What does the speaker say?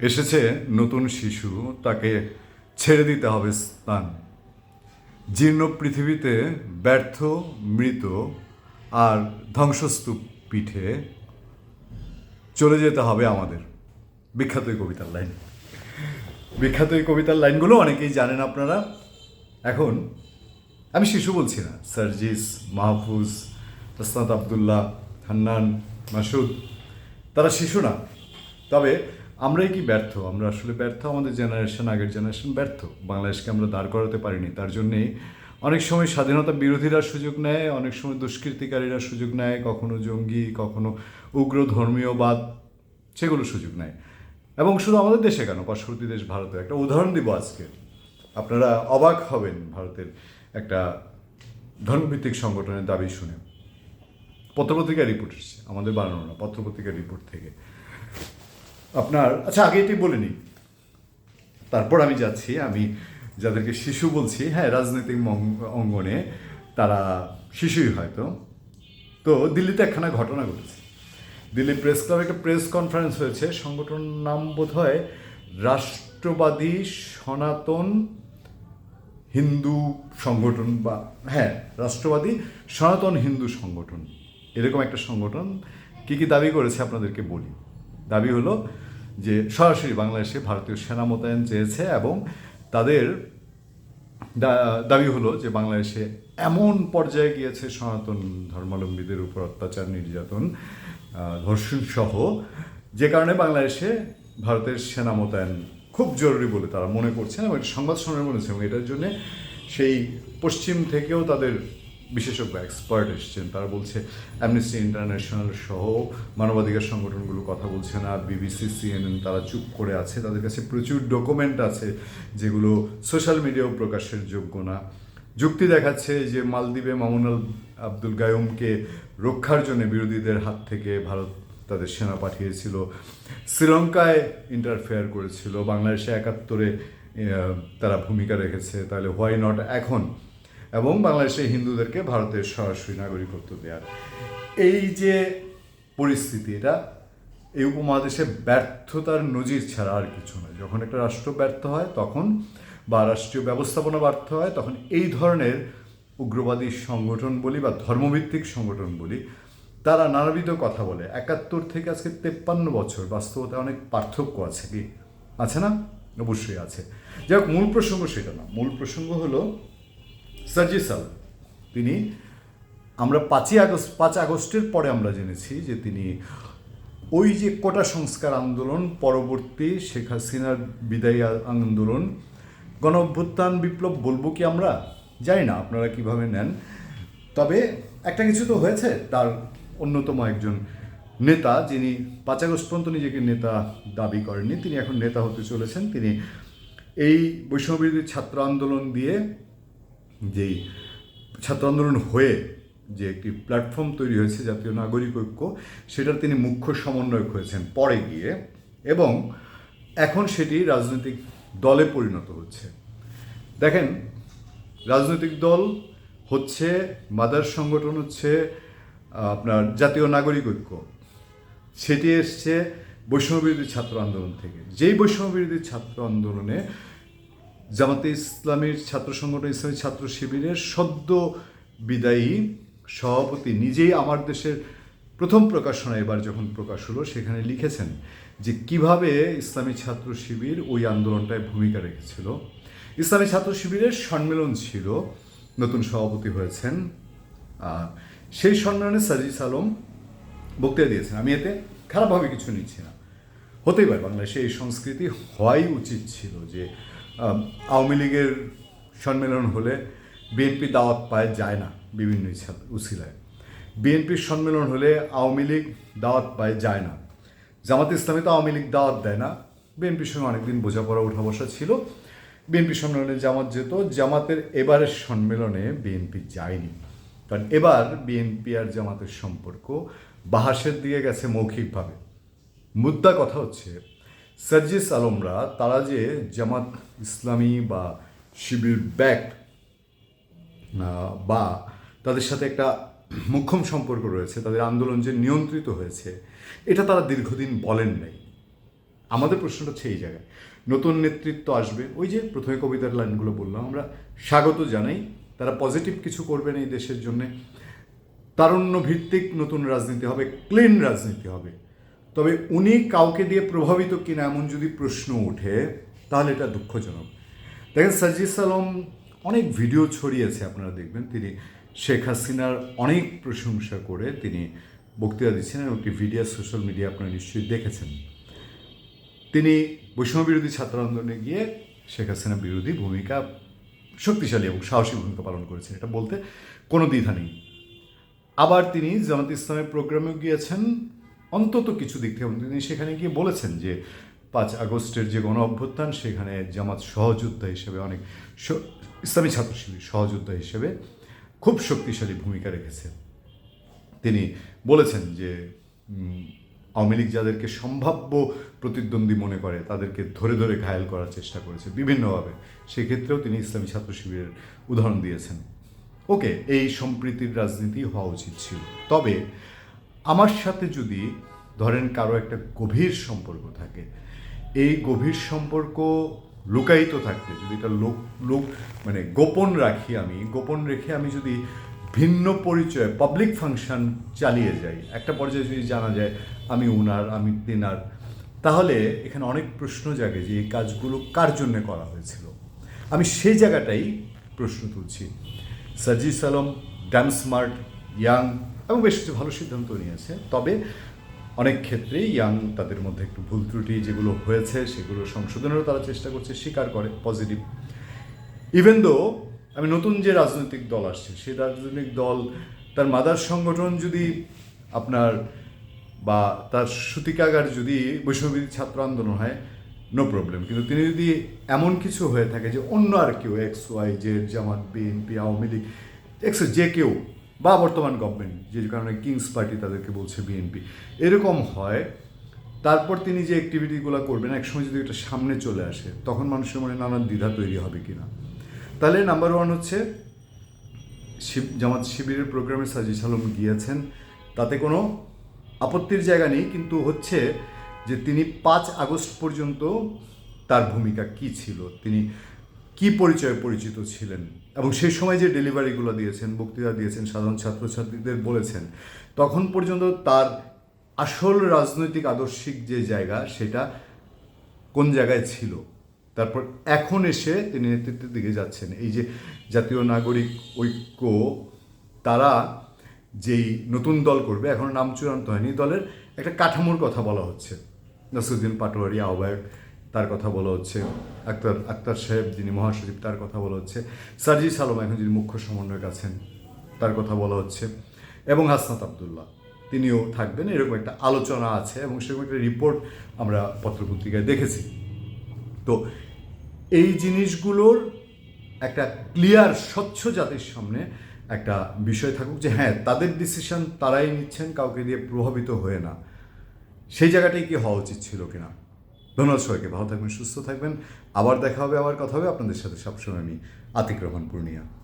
এসেছে নতুন শিশু, তাকে ছেড়ে দিতে হবে স্থান জীর্ণ পৃথিবীতে ব্যর্থ, মৃত আর ধ্বংসস্তূপ পিঠে চলে যেতে হবে আমাদের। বিখ্যাত কবিতার লাইন। বিখ্যাত এই কবিতার লাইনগুলো অনেকেই জানেন আপনারা। এখন আমি শিশু বলছি না। সার্জিস, মাহফুজ আসনাত আবদুল্লাহ, হান্নান, মাসুদ, তারা শিশু না। তবে আমরাই কি ব্যর্থ? আমরা আসলে ব্যর্থ, আমাদের জেনারেশন আগের জেনারেশন ব্যর্থ। বাংলাদেশকে আমরা দাঁড় করাতে পারিনি। তার জন্যেই অনেক সময় স্বাধীনতা বিরোধীরা সুযোগ নেয়, অনেক সময় দুষ্কৃতিকারীরা সুযোগ নেয়, কখনো জঙ্গি, কখনো উগ্র ধর্মীয়বাদ, সেগুলো সুযোগ নেয়। এবং শুধু আমাদের দেশে কেন? পার্শ্ববর্তী দেশ ভারতে। একটা উদাহরণ দিব আজকে। আপনারা অবাক হবেন ভারতের একটা ধর্মভিত্তিক সংগঠনের দাবি শুনে। পত্রপত্রিকা রিপোর্ট এসছে। আমাদের বানানো না পত্রপত্রিকা রিপোর্ট থেকে। আপনার আচ্ছা আগে এটি বলে নিই। তারপর আমি যাচ্ছি, আমি যাদেরকে শিশু বলছি হ্যাঁ রাজনৈতিক অঙ্গনে তারা শিশুই হয়তো। তো দিল্লিতে একখানা ঘটনা ঘটেছে। দিল্লি প্রেস ক্লাবে একটা প্রেস কনফারেন্স হয়েছে, সংগঠন নাম বোধ হয় রাষ্ট্রবাদী সনাতন হিন্দু সংগঠন বা হ্যাঁ রাষ্ট্রবাদী সনাতন হিন্দু সংগঠন। এরকম একটা সংগঠন। কি কি দাবি করেছে আপনাদেরকে বলি। দাবি হলো যে সরাসরি বাংলাদেশে ভারতীয় সেনা মোতায়েন চেয়েছে এবং তাদের দাবি হলো যে বাংলাদেশে এমন পর্যায়ে গিয়েছে সনাতন ধর্মাবলম্বীদের উপর অত্যাচার, নির্যাতন ধর্ষণ সহ, যে কারণে বাংলাদেশে ভারতের সেনা মোতায়েন খুব জরুরি বলে তারা মনে করছেন এবং সংবাদ সম্মেলন বলেছে এবং এটার জন্যে সেই পশ্চিম থেকেও তাদের বিশেষজ্ঞ এক্সপার্ট এসছেন। তারা বলছে অ্যামনেস্টি ইন্টারন্যাশনাল সহ মানবাধিকার সংগঠনগুলো কথা বলছে না বিবিসি সিএনএন তারা চুপ করে আছে। তাদের কাছে প্রচুর ডকুমেন্ট আছে যেগুলো সোশ্যাল মিডিয়াও প্রকাশের যোগ্য না। যুক্তি দেখাচ্ছে যে মালদ্বীপে মামুনাল আব্দুল গায়ুমকে রক্ষার জন্য বিরোধীদের হাত থেকে ভারত তাদের সেনা পাঠিয়েছিল। শ্রীলঙ্কায় ইন্টারফেয়ার করেছিল। বাংলাদেশে একাত্তরে তারা ভূমিকা রেখেছে। তাহলে হোয়াই নট এখন? এবং বাংলাদেশে হিন্দুদেরকে ভারতের সরাসরি নাগরিকত্ব দেওয়ার এই যে পরিস্থিতি এটা, এই উপমহাদেশে ব্যর্থতার নজির ছাড়া আর কিছু নয়। যখন একটা রাষ্ট্র ব্যর্থ হয়, তখন বা রাষ্ট্রীয় ব্যবস্থাপনা ব্যর্থ হয়, তখন এই ধরনের উগ্রবাদী সংগঠন বলি বা ধর্মভিত্তিক সংগঠন বলি, তারা নানাবিধ কথা বলে। একাত্তর থেকে আজকে তেপ্পান্ন বছর বাস্তবতা অনেক পার্থক্য আছে কি? আছে না? অবশ্যই আছে। যাই হোক মূল প্রসঙ্গ সেটা না। মূল প্রসঙ্গ হলো সার্জি সাল তিনি আমরা পাঁচই আগস্ট পাঁচ আগস্টের পরে আমরা জেনেছি যে তিনি ওই যে কোটা সংস্কার আন্দোলন, পরবর্তী শেখ হাসিনার বিদায়ী আন্দোলন গণ অভ্যুত্থান বিপ্লব বলব কি আমরা? জানি না, আপনারা কীভাবে নেন। তবে একটা কিছু তো হয়েছে, তার অন্যতম একজন নেতা, যিনি পাঁচ আগস্ট পর্যন্ত নিজেকে নেতা দাবি করেননি, তিনি এখন নেতা হতে চলেছেন। তিনি এই বৈষম্যবিরোধী ছাত্র আন্দোলন দিয়ে যেই ছাত্র আন্দোলন হয়ে যে একটি প্ল্যাটফর্ম তৈরি হয়েছে জাতীয় নাগরিক ঐক্য, সেটার তিনি মুখ্য সমন্বয়ক হয়েছেন পরে গিয়ে এবং এখন সেটি রাজনৈতিক দলে পরিণত হচ্ছে। দেখেন, রাজনৈতিক দল হচ্ছে, মাদার সংগঠন হচ্ছে আপনার জাতীয় নাগরিক ঐক্য। সেটি এসছে বৈষম্যবিরোধী ছাত্র আন্দোলন থেকে। যেই বৈষম্যবিরোধী ছাত্র আন্দোলনে জামাতে ইসলামের ছাত্র সংগঠন, ইসলামী ছাত্র শিবিরের সদ্য বিদায়ী সভাপতি নিজেই আমার দেশের প্রথম প্রকাশনা এবার যখন প্রকাশ হলো, সেখানে লিখেছেন যে কীভাবে ইসলামী ছাত্র শিবির ওই আন্দোলনটায় ভূমিকা রেখেছিল। ইসলামী ছাত্র শিবিরের সম্মেলন ছিল, নতুন সভাপতি হয়েছেন সেই সম্মেলনে সাজিস আলম বক্তৃতা দিয়েছেন। আমি এতে খারাপভাবে কিছু নিচ্ছি না। হতেই পারে বাংলাদেশে এই সংস্কৃতি হওয়াই উচিত ছিল যে আওয়ামী লীগের সম্মেলন হলে বিএনপি দাওয়াত পায় যায় না বিভিন্ন উসিলায়। বিএনপির সম্মেলন হলে আওয়ামী লীগ দাওয়াত পায় যায় না। জামাত ইসলামী তো আওয়ামী লীগ দাওয়াত দেয় না। বিএনপির সঙ্গে অনেকদিন বোঝাপড়া উঠা বসা ছিল। বিএনপি সম্মেলনে জামাত যেত, জামাতের এবারের সম্মেলনে বিএনপি যায়নি। কারণ এবার বিএনপি আর জামাতের সম্পর্ক বাহাসের দিকে গেছে মৌখিকভাবে। মুদ্রা কথা হচ্ছে সার্জিস আলমরা, তারা যে জামাত ইসলামী বা শিবির ব্যাক বা তাদের সাথে একটা মুখ্যম সম্পর্ক রয়েছে, তাদের আন্দোলন যে নিয়ন্ত্রিত হয়েছে, এটা তারা দীর্ঘদিন বলেন নাই। আমাদের প্রশ্নটা হচ্ছে এই জায়গায়। নতুন নেতৃত্ব আসবে, ওই যে প্রথমে কবিতার লাইনগুলো বললাম, আমরা স্বাগত জানাই, তারা পজিটিভ কিছু করবেন এই দেশের জন্যে। তারুণ্য ভিত্তিক নতুন রাজনীতি হবে ক্লিন রাজনীতি হবে। তবে উনি কাউকে দিয়ে প্রভাবিত কিনা এমন যদি প্রশ্ন ওঠে, তাহলে এটা দুঃখজনক। দেখেন সাজিস আলম অনেক ভিডিও ছড়িয়েছে, আপনারা দেখবেন। তিনি শেখ হাসিনার অনেক প্রশংসা করে তিনি বক্তৃতা দিচ্ছেন এবং একটি ভিডিও সোশ্যাল মিডিয়া আপনারা নিশ্চয়ই দেখেছেন। তিনি বৈষম্য বিরোধী ছাত্র আন্দোলনে গিয়ে শেখ হাসিনা বিরোধী ভূমিকা শক্তিশালী এবং সাহসী ভূমিকা পালন করেছেন, এটা বলতে কোনো দ্বিধা নেই। আবার তিনি জামাত ইসলামের প্রোগ্রামেও গিয়েছেন। অন্তত কিছু দিক থেকে। তিনি সেখানে গিয়ে বলেছেন যে পাঁচ আগস্টের যে গণ অভ্যুত্থান, সেখানে জামাত সহযোদ্ধা হিসেবে অনেক ইসলামী ছাত্র শিবির সহযোদ্ধা হিসেবে খুব শক্তিশালী ভূমিকা রেখেছে। তিনি বলেছেন যে আওয়ামী লীগ যাদেরকে সম্ভাব্য প্রতিদ্বন্দ্বী মনে করে, তাদেরকে ধরে ধরে ঘায়েল করার চেষ্টা করেছে বিভিন্নভাবে। সেক্ষেত্রেও তিনি ইসলামী ছাত্র শিবিরের উদাহরণ দিয়েছেন। ওকে, এই সম্প্রীতির রাজনীতি হওয়া উচিত ছিল। তবে আমার সাথে যদি ধরেন কারও একটা গভীর সম্পর্ক থাকে, এই গভীর সম্পর্ক লুকায়িত থাকতে, যদি এটা লোক লোক মানে গোপন রাখি আমি, গোপন রেখে আমি যদি ভিন্ন পরিচয় পাবলিক ফাংশন চালিয়ে যাই, একটা পর্যায়ে যদি জানা যায় আমি উনার, আমি তেনার, তাহলে এখানে অনেক প্রশ্ন জাগে যে এই কাজগুলো কার জন্য করা হয়েছিল। আমি সেই জায়গাটাই প্রশ্ন তুলছি। সাজি আলম ড্যাম স্মার্ট ইয়াং এবং বেশ কিছু ভালো সিদ্ধান্ত নিয়েছে। তবে অনেক ক্ষেত্রেই ইয়াং তাদের মধ্যে একটু ভুল ত্রুটি যেগুলো হয়েছে, সেগুলো সংশোধনেরও তারা চেষ্টা করছে, স্বীকার করে পজিটিভ ইভেন দো আমি নতুন যে রাজনৈতিক দল আসছে, সেই রাজনৈতিক দল, তার মাদার সংগঠন যদি আপনার বা তার সূতিকাগার যদি বৈষ্ণবী ছাত্র আন্দোলন হয় নো প্রবলেম কিন্তু তিনি যদি এমন কিছু হয়ে থাকে যে অন্য আর কেউ X Y Z Jamaat BNP Awami League X যে কেউ বা বর্তমান গভর্নমেন্ট যে কারণে কিংস পার্টি তাদেরকে বলছে বিএনপি এরকম হয়, তারপর তিনি যে অ্যাক্টিভিটিগুলো করবেন, একসময় যদি এটা সামনে চলে আসে, তখন মানুষের মনে নানান দ্বিধা তৈরি হবে কি না তাহলে নাম্বার ওয়ান হচ্ছে, শিব, জামাত শিবিরের প্রোগ্রামে সাজিস আলম গিয়েছেন, তাতে কোনো আপত্তির জায়গা নেই, কিন্তু হচ্ছে যে তিনি পাঁচ আগস্ট পর্যন্ত তার ভূমিকা কি ছিল? তিনি কি পরিচয়ে পরিচিত ছিলেন? এবং সেই সময় যে ডেলিভারিগুলো দিয়েছেন, বক্তৃতা দিয়েছেন, সাধারণ ছাত্রছাত্রীদের বলেছেন, তখন পর্যন্ত তার আসল রাজনৈতিক আদর্শিক যে জায়গা, সেটা কোন জায়গায় ছিল? তারপর এখন এসে তিনি নেতৃত্বের দিকে যাচ্ছেন। এই যে জাতীয় নাগরিক ঐক্য, তারা যেই নতুন দল করবে, এখনও নাম চূড়ান্ত হয়নি। দলের একটা কাঠামোর কথা বলা হচ্ছে। নাসিরুদ্দিন পাটোয়ারি, আহ্বায়ক তার কথা বলা হচ্ছে। আক্তার আক্তার সাহেব যিনি মহাসচিব, তার কথা বলা হচ্ছে। সার্জিস আলম এখন যিনি মুখ্য সমন্বয়ক আছেন, তার কথা বলা হচ্ছে। এবং হাসনাত আবদুল্লাহ, তিনিও থাকবেন। এরকম একটা আলোচনা আছে এবং সেরকম একটা রিপোর্ট আমরা পত্রপত্রিকায় দেখেছি। তো এই জিনিসগুলোর একটা ক্লিয়ার স্বচ্ছ জাতির সামনে একটা বিষয় থাকুক যে হ্যাঁ তাদের ডিসিশন তারাই নিচ্ছেন, কাউকে দিয়ে প্রভাবিত হয়ে না। সেই জায়গাটাই কি হওয়া উচিত ছিল কিনা? ধন্যবাদ সবাইকে, ভালো থাকবেন, সুস্থ থাকবেন। আবার দেখা হবে, আবার কথা হবে। আপনাদের সাথে সবসময় আমি আতিক রহমান, পূর্ণিয়া।